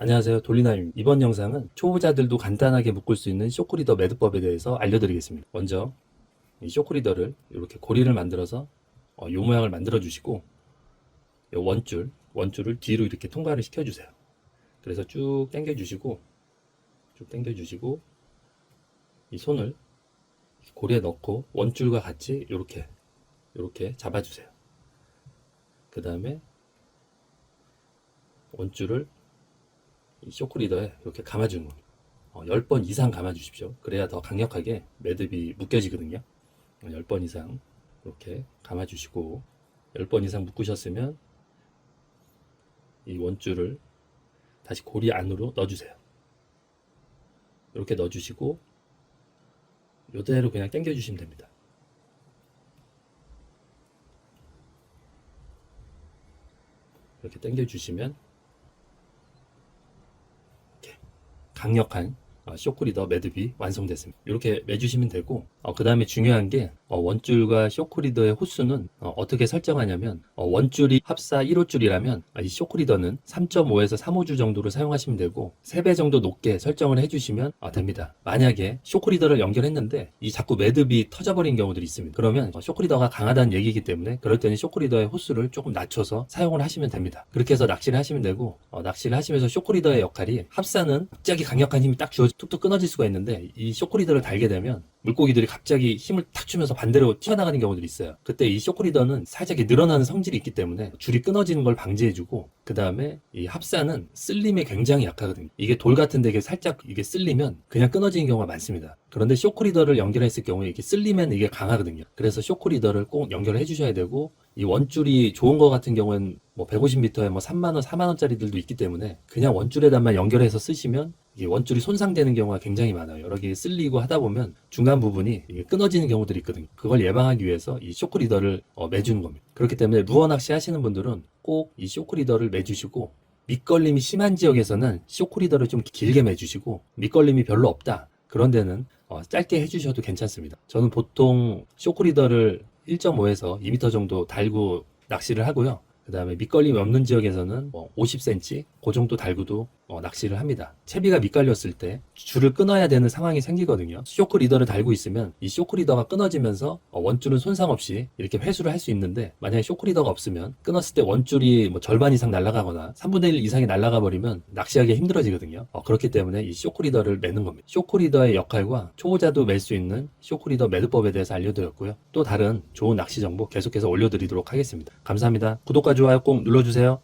안녕하세요. 돌리나입니다. 이번 영상은 초보자들도 간단하게 묶을 수 있는 쇼크리더 매듭법에 대해서 알려드리겠습니다. 먼저 이 쇼크리더를 이렇게 고리를 만들어서 어, 요 모양을 만들어 주시고 요 원줄 원줄을 뒤로 이렇게 통과를 시켜 주세요. 그래서 쭉 당겨 주시고 쭉 당겨 주시고 이 손을 고리에 넣고 원줄과 같이 이렇게 이렇게 잡아 주세요. 그 다음에 원줄을 이 쇼크리더에 이렇게 감아주는 겁니다. 어, 10번 이상 감아주십시오. 그래야 더 강력하게 매듭이 묶여지거든요. 어, 10번 이상 이렇게 감아주시고 10번 이상 묶으셨으면 이 원줄을 다시 고리 안으로 넣어주세요. 이렇게 넣어주시고 이대로 그냥 당겨주시면 됩니다. 이렇게 당겨주시면 강력한 어, 쇼크리더 매듭이 완성됐습니다. 이렇게 매주시면 되고 그 다음에 중요한 게 어, 원줄과 쇼크리더의 호수는 어, 떻게 설정하냐면 어, 원줄이 합사 1호줄이라면 이 쇼크리더는 3.5에서 3호줄 정도로 사용하시면 되고 3배 정도 높게 설정을 해주시면 어, 됩니다. 만약에 쇼크리더를 연결했는데 이 자꾸 매듭이 터져버린 경우들이 있습니다. 그러면 어, 쇼크리더가 강하다는 얘기이기 때문에 그럴 때는 쇼크리더의 호수를 조금 낮춰서 사용을 하시면 됩니다. 그렇게 해서 낚시를 하시면 되고 어, 낚시를 하시면서 쇼크리더의 역할이 합사는 갑자기 강력한 힘이 딱 주어 툭툭 끊어질 수가 있는데 이 쇼크리더를 달게 되면 물고기들이 갑자기 힘을 탁 주면서 반대로 튀어나가는 경우들이 있어요. 그때 이 쇼크리더는 살짝 늘어나는 성질이 있기 때문에 줄이 끊어지는 걸 방지해주고 그 다음에 이 합사는 쓸림에 굉장히 약하거든요. 이게 돌 같은 데게 살짝 이게 쓸리면 그냥 끊어지는 경우가 많습니다. 그런데 쇼크리더를 연결했을 경우에 이게 쓸리면 이게 강하거든요. 그래서 쇼크리더를 꼭 연결해 주셔야 되고 이 원줄이 좋은 거 같은 경우는 뭐 150m에 뭐 3만원, 4만원짜리들도 있기 때문에 그냥 원줄에다만 연결해서 쓰시면 원줄이 손상되는 경우가 굉장히 많아요. 여러 개 쓸리고 하다 보면 중간 부분이 끊어지는 경우들이 있거든요. 그걸 예방하기 위해서 이 쇼크 리더를 어, 매주는 겁니다. 그렇기 때문에 낚시 하시는 분들은 꼭 이 쇼크 리더를 매주시고 밑걸림이 심한 지역에서는 쇼크 리더를 좀 길게 매주시고 밑걸림이 별로 없다. 그런 데는 어, 짧게 해주셔도 괜찮습니다. 저는 보통 쇼크 리더를 1.5에서 2m 정도 달고 낚시를 하고요. 그 다음에 밑걸림이 없는 지역에서는 뭐 50cm 그 정도 달고도 어, 낚시를 합니다. 채비가 밑걸렸을 때 줄을 끊어야 되는 상황이 생기거든요. 쇼크 리더를 달고 있으면 이 쇼크 리더가 끊어지면서 어, 원줄은 손상 없이 이렇게 회수를 할 수 있는데 만약에 쇼크 리더가 없으면 끊었을 때 원줄이 뭐 절반 이상 날아가거나 3분의 1 이상이 날아가 버리면 낚시하기 힘들어지거든요. 어, 그렇기 때문에 이 쇼크 리더를 매는 겁니다. 쇼크 리더의 역할과 초보자도 맬 수 있는 쇼크 리더 매듭법에 대해서 알려드렸고요. 또 다른 좋은 낚시 정보 계속해서 올려드리도록 하겠습니다. 감사합니다. 구독과 좋아요 꼭 눌러주세요.